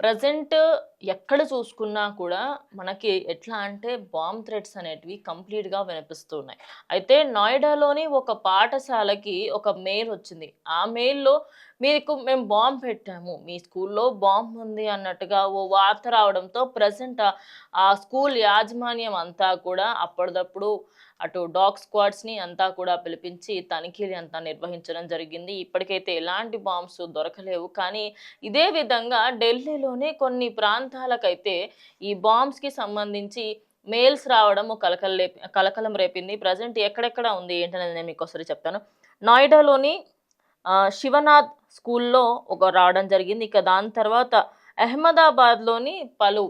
Present ఎక్కడ చూసుకున్నా కూడా మనకి ఎట్లా అంటే బాంబ్ థ్రెడ్స్ అనేటివి కంప్లీట్గా వినిపిస్తున్నాయి. అయితే నోయిడాలోని ఒక పాఠశాలకి ఒక మెయిల్ వచ్చింది. ఆ మెయిల్లో మీకు మేము బాంబ్ పెట్టాము. మీ స్కూల్లో బాంబ్ ఉంది అన్నట్టుగా ఓ వార్త రావడంతో ప్రజెంట్ ఆ స్కూల్ యాజమాన్యం అంతా కూడా అప్పటిదప్పుడు అటు డాగ్ స్క్వాడ్స్ని అంతా కూడా పిలిపించి తనిఖీలు అంతా నిర్వహించడం జరిగింది. ఇప్పటికైతే ఎలాంటి బాంబ్స్ దొరకలేవు. కానీ ఇదే విధంగా ఢిల్లీలోనే కొన్ని ప్రాంతాలకైతే ఈ బాంబ్స్కి సంబంధించి మెయిల్స్ రావడం కలకల కలకలం రేపింది. ప్రజెంట్ ఎక్కడెక్కడ ఉంది ఏంటనేది నేను మీకు ఒకసారి చెప్తాను. నోయిడాలోని శివనాథ్ స్కూల్లో ఒక రావడం జరిగింది. ఇక దాని తర్వాత అహ్మదాబాద్లోని పలు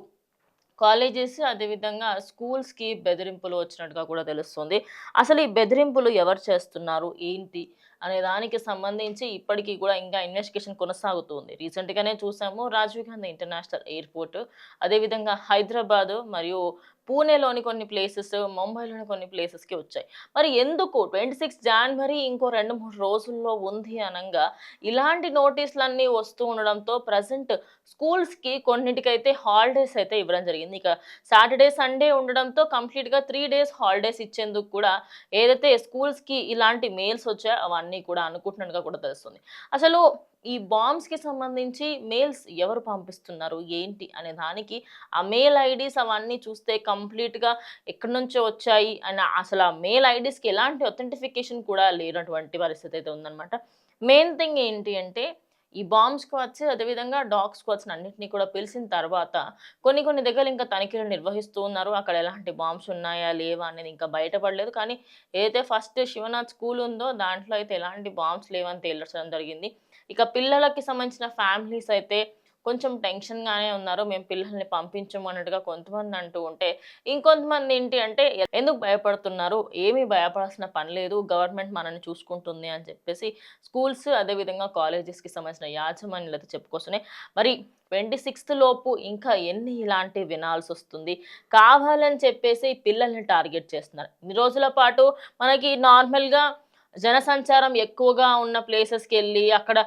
కాలేజెస్ అదేవిధంగా స్కూల్స్కి బెదిరింపులు వచ్చినట్టుగా కూడా తెలుస్తుంది. అసలు ఈ బెదిరింపులు ఎవరు చేస్తున్నారు? ఏంటి? అనే దానికి సంబంధించి ఇప్పటికీ కూడా ఇంకా ఇన్వెస్టిగేషన్ కొనసాగుతుంది. రీసెంట్గానే చూసాము రాజీవ్ గాంధీ ఇంటర్నేషనల్ ఎయిర్పోర్ట్. అదేవిధంగా హైదరాబాదు మరియు పూణేలోని కొన్ని ప్లేసెస్ ముంబైలోని కొన్ని ప్లేసెస్కి వచ్చాయి. మరి ఎందుకు ట్వంటీ సిక్స్ జనవరి ఇంకో రెండు మూడు రోజుల్లో ఉంది అనగా ఇలాంటి నోటీసులన్నీ వస్తూ ఉండడంతో ప్రజెంట్ స్కూల్స్కి కొన్నింటికైతే హాలిడేస్ అయితే ఇవ్వడం జరిగింది. ఇక సాటర్డే సండే ఉండడంతో కంప్లీట్గా త్రీ డేస్ హాలిడేస్ ఇచ్చేందుకు కూడా ఏదైతే స్కూల్స్కి ఇలాంటి మెయిల్స్ వచ్చాయో అవన్నీ కూడా అనుకుంటున్నట్టుగా కూడా తెలుస్తుంది. అసలు ఈ బాంబ్స్కి సంబంధించి మెయిల్స్ ఎవరు పంపిస్తున్నారు? ఏంటి? అనే దానికి ఆ మెయిల్ ఐడీస్ అవన్నీ చూస్తే కంప్లీట్గా ఎక్కడి నుంచో వచ్చాయి? అని అసలు ఆ మెయిల్ ఐడీస్కి ఎలాంటి ఒథెంటిఫికేషన్ కూడా లేనటువంటి పరిస్థితి అయితే ఉందన్నమాట. మెయిన్ థింగ్ ఏంటి అంటే ఈ బాంబ్ స్క్వాడ్స్ అదేవిధంగా డాగ్ స్క్వాడ్స్ అన్నింటినీ కూడా పిలిచిన తర్వాత కొన్ని కొన్ని దగ్గర ఇంకా తనిఖీలు నిర్వహిస్తూ ఉన్నారు. అక్కడ ఎలాంటి బాంబ్స్ ఉన్నాయా లేవా అనేది ఇంకా బయటపడలేదు. కానీ ఏదైతే ఫస్ట్ శివనాథ్ స్కూల్ ఉందో దాంట్లో అయితే ఎలాంటి బాంబ్స్ లేవని తేల్చడం జరిగింది. ఇక పిల్లలకి సంబంధించిన ఫ్యామిలీస్ అయితే కొంచెం టెన్షన్గానే ఉన్నారు. మేము పిల్లల్ని పంపించమన్నట్టుగా కొంతమంది అంటూ ఉంటే ఇంకొంతమంది ఏంటి అంటే ఎందుకు భయపడుతున్నారు? ఏమీ భయపడాల్సిన పని లేదు. గవర్నమెంట్ మనల్ని చూసుకుంటుంది అని చెప్పేసి స్కూల్స్ అదేవిధంగా కాలేజెస్కి సంబంధించిన యాజమాన్యాలు అయితే చెప్పుకొస్తున్నాయి. మరి ట్వంటీ సిక్స్త్ లోపు ఇంకా ఎన్ని ఇలాంటివి వినాల్సి వస్తుంది? కావాలని చెప్పేసి పిల్లల్ని టార్గెట్ చేస్తున్నారు. ఇన్ని రోజుల పాటు మనకి నార్మల్గా జనసంచారం ఎక్కువగా ఉన్న ప్లేసెస్కి వెళ్ళి అక్కడ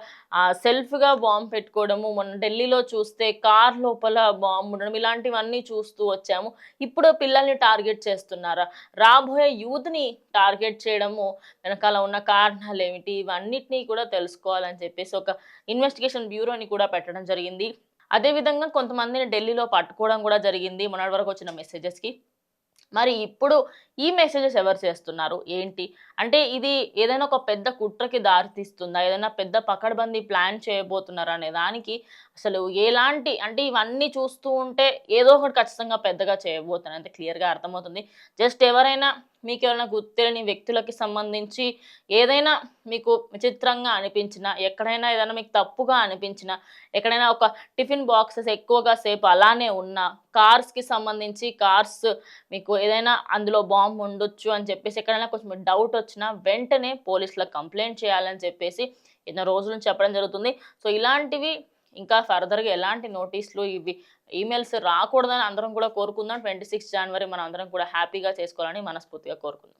సెల్ఫ్గా బాంబు పెట్టుకోవడము మనం ఢిల్లీలో చూస్తే కార్ లోపల బాంబు ఉండడం ఇలాంటివన్నీ చూస్తూ వచ్చాము. ఇప్పుడు పిల్లల్ని టార్గెట్ చేస్తున్నారా? రాబోయే యూత్ని టార్గెట్ చేయడము వెనకాల ఉన్న కారణాలు ఏమిటి? ఇవన్నిటినీ కూడా తెలుసుకోవాలని చెప్పేసి ఒక ఇన్వెస్టిగేషన్ బ్యూరోని కూడా పెట్టడం జరిగింది. అదేవిధంగా కొంతమందిని ఢిల్లీలో పట్టుకోవడం కూడా జరిగింది. మొన్నటి వరకు వచ్చిన మెసేజెస్కి. మరి ఇప్పుడు ఈ మెసేజెస్ ఎవరు చేస్తున్నారు? ఏంటి? అంటే ఇది ఏదైనా ఒక పెద్ద కుట్రకి దారితీస్తుందా? ఏదైనా పెద్ద పకడ్బందీ ప్లాన్ చేయబోతున్నారా? అనే దానికి అసలు ఎలాంటి అంటే ఇవన్నీ చూస్తూ ఉంటే ఏదో ఒకటి ఖచ్చితంగా పెద్దగా చేయబోతాను అంటే క్లియర్గా అర్థమవుతుంది. జస్ట్ ఎవరైనా మీకు ఎవరైనా గుర్తులేని వ్యక్తులకి సంబంధించి ఏదైనా మీకు విచిత్రంగా అనిపించినా ఎక్కడైనా ఏదైనా మీకు తప్పుగా అనిపించినా ఎక్కడైనా ఒక టిఫిన్ బాక్సెస్ ఎక్కువగా సేపు అలానే ఉన్నా కార్స్కి సంబంధించి కార్స్ మీకు ఏదైనా అందులో బాంబు ఉండొచ్చు అని చెప్పేసి ఎక్కడైనా కొంచెం డౌట్ వచ్చినా వెంటనే పోలీసులకు కంప్లైంట్ చేయాలని చెప్పేసి ఎన్నో రోజుల నుంచి చెప్పడం జరుగుతుంది. సో ఇలాంటివి ఇంకా ఫర్దర్గా ఎలాంటి నోటీసులు ఇవి ఈమెయిల్స్ రాకూడదని అందరం కూడా కోరుకుందాం. ట్వంటీ సిక్స్ జనవరి మనం అందరం కూడా హ్యాపీగా చేసుకోవాలని మనస్ఫూర్తిగా కోరుకుందాం.